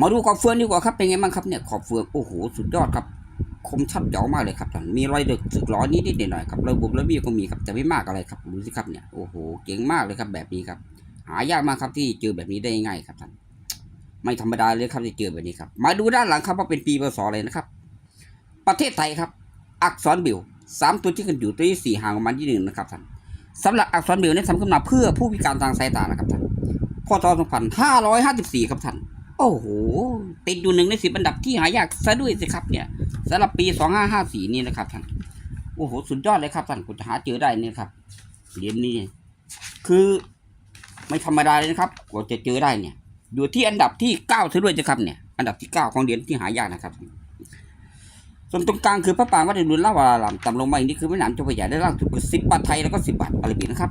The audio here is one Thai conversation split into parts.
มาดูขอบเฟืองดีกว่าครับเป็นไงบ้างครับเนี่ยขอบเฟืองโอ้โหสุดยอดครับคมชัดเจ๋อมากเลยครับท่านมีรอยเดือกสึกล้อนิดนิดหน่อยๆครับระบบระเบียบก็มีครับแต่ไม่มากอะไรครับดูสิครับเนี่ยโอ้โหเก่งมากเลยครับแบบนี้ครับ หายากมากครับที่เจอแบบนี้ได้ง่ายครับท่านไม่ธรรมดาเลยครับที่เจอแบบนี้ครับ มาดูด้านหลังครับว่าเป็นปีพศอะไรนะครับ ประเทศไทยครับ อักษรบิวสามตัวที่กันอยู่ตัวที่สี่ห่างประมาณที่หนึ่งนะครับท่านสำหรับอักษรบิวนี้ทำขึ้นมาเพื่อผู้พิการทางสายตานะครับท่านพศ2554ครับท่าน โอ้โห ติดอยู่หนึ่งในสิบอันดับที่หายากซะด้วยสิครับเนี่ยสำหรับปีสองห้าห้าสี่นี่นะครับท่าน โอ้โห สุดยอดเลยครับท่านคุณจะหาเจอได้เนี่ยครับ เหรียญนี้ คือไม่ธรรมดาเลยนะครับ กว่าจะเจอได้เนี่ย อยู่ที่อันดับที่เก้าซะด้วยสิครับเนี่ย อันดับที่เก้าของเหรียญที่หายากนะครับส่วนตรงกลางคือพระปรางวัดอรุณลาวารามต่ำลงมาอีกนี่คือแม่น้ำเจ้าพระยาได้ล่างสุดคือสิบบาทไทยแล้วก็สิบบาทอาราบิกนะครับ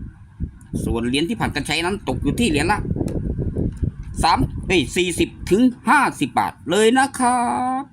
ส่วนเหรียญที่ผ่านการใช้นั้นตกอยู่ที่เหรียญละสามเอ้ยสี่สิบถึงห้าสิบบาทเลยนะครับ